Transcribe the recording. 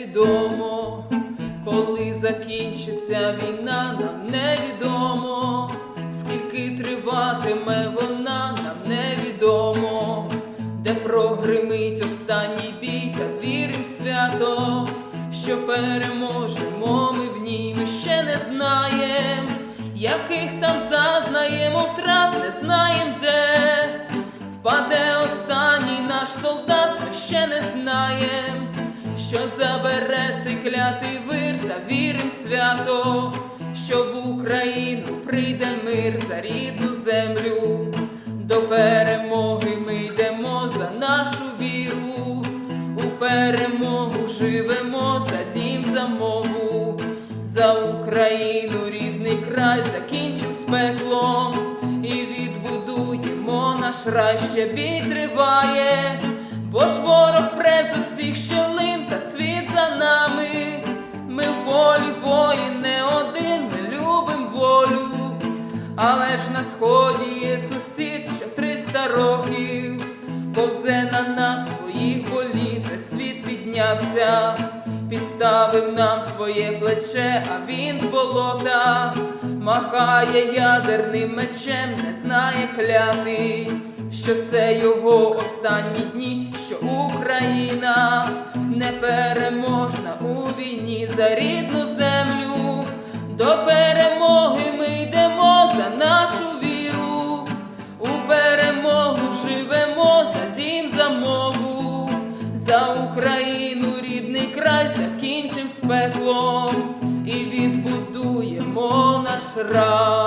невідомо, коли закінчиться війна, нам невідомо, скільки триватиме вона, нам невідомо, де прогримить останній бій, та вірим свято, що переможемо ми в ній, ми ще не знаєм, яких там зазнаємо втрат, не знаєм де. Впаде останній наш солдат, ми ще не знаєм, що забере цей клятий вир та вірим свято, що в Україну прийде мир за рідну землю. До перемоги ми йдемо за нашу віру, у перемогу живемо за дім за мову, за Україну рідний край закінчив з і відбудуємо наш рай, ще бій триває, бо ж ворог през усіх щелин Але ж на сході є сусід, що триста років повзе на нас своїх боліт, світ піднявся, підставив нам своє плече, а він з болота махає ядерним мечем, не знає клятий, що це його останні дні, що Україна непереможна у війні за рідну за Україну рідний край закінчим з пеклом і відбудуємо наш рай.